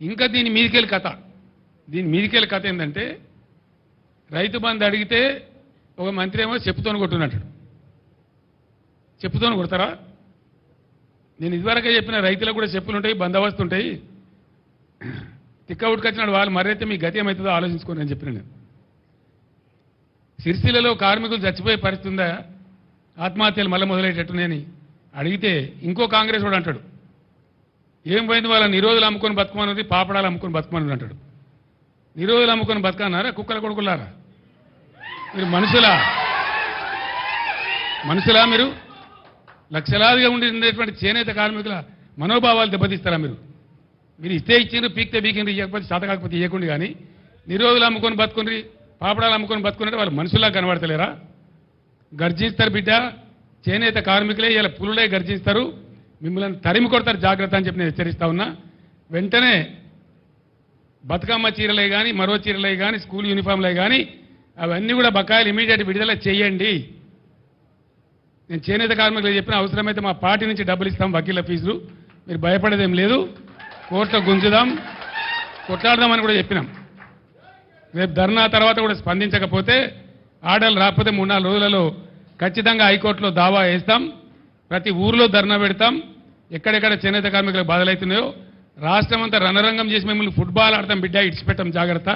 ఇంకా దీని మీదికెళ్ళి కథ. దీని మీదికెళ్ళి కథ ఏంటంటే రైతు బంధు అడిగితే ఒక మంత్రి ఏమో చెప్పుతోని కొట్టునంటాడు చెప్పుతోని కొడతారా? నేను ఇదివరకే చెప్పిన రైతులకు కూడా చెప్పులు ఉంటాయి బందోబస్తు ఉంటాయి. తిక్క ఉట్టుకొచ్చినాడు వాళ్ళు మరైతే మీ గతి ఏమవుతుందో ఆలోచించుకోండి అని చెప్పిన నేను. సిరిసిల్లలో కార్మికులు చచ్చిపోయే పరిస్థితి ఉందా? ఆత్మహత్యలు మళ్ళీ మొదలయ్యేటట్టునని అడిగితే ఇంకో కాంగ్రెస్ వాడు అంటాడు. ఏం పోయింది వాళ్ళ నిరోధులు అమ్ముకొని బతుకమన్నది పాపడాలు అమ్ముకొని బతుకమన్నది అంటాడు. నిరోధులు అమ్ముకొని బతకన్నారా? కుక్కల కొడుకులారా? మీరు మనుషులా? మనుషులా మీరు? లక్షలాదిగా ఉండేటువంటి చేనేత కార్మికుల మనోభావాలు దెబ్బతీస్తారా మీరు? మీరు ఇస్తే ఇచ్చిండ్రు పీక్తే పీకిండ్రు ఇవ్వకపోతే చేత కాకపోతే ఇవ్వకుండా కానీ నిరోధులు అమ్ముకొని బతుకుండ్రి పాపడాలు అమ్ముకొని బతుకున్నట్టు వాళ్ళు మనుషులా కనబడతలేరా? గర్జిస్తారు బిడ్డ చేనేత కార్మికులే ఇలా పులులే గర్జిస్తారు. మిమ్మల్ని తరిమి కొడతారు జాగ్రత్త అని చెప్పి నేను హెచ్చరిస్తా ఉన్నా. వెంటనే బతుకమ్మ చీరలే కానీ మరో చీరలే కానీ స్కూల్ యూనిఫామ్లే కానీ అవన్నీ కూడా బకాయిలు ఇమీడియట్ విడుదల చేయండి. నేను చేనేత కార్మికులు చెప్పిన అవసరమైతే మా పార్టీ నుంచి డబ్బులు ఇస్తాం వకీల ఫీజులు. మీరు భయపడేదేం లేదు. కోర్టులో గుంజుదాం. కొట్లాడదామని కూడా చెప్పినాం. రేపు ధర్నా తర్వాత కూడా స్పందించకపోతే ఆర్డర్లు రాకపోతే మూడు నాలుగు రోజులలో ఖచ్చితంగా హైకోర్టులో దావా వేస్తాం. ప్రతి ఊర్లో ధర్నా పెడతాం. ఎక్కడెక్కడ చేనేత కార్మికులకు బాధలవుతున్నాయో రాష్ట్రం అంతా రణరంగం చేసి మిమ్మల్ని ఫుట్బాల్ ఆడతాం బిడ్డ ఇడిచిపెట్టాం జాగ్రత్త.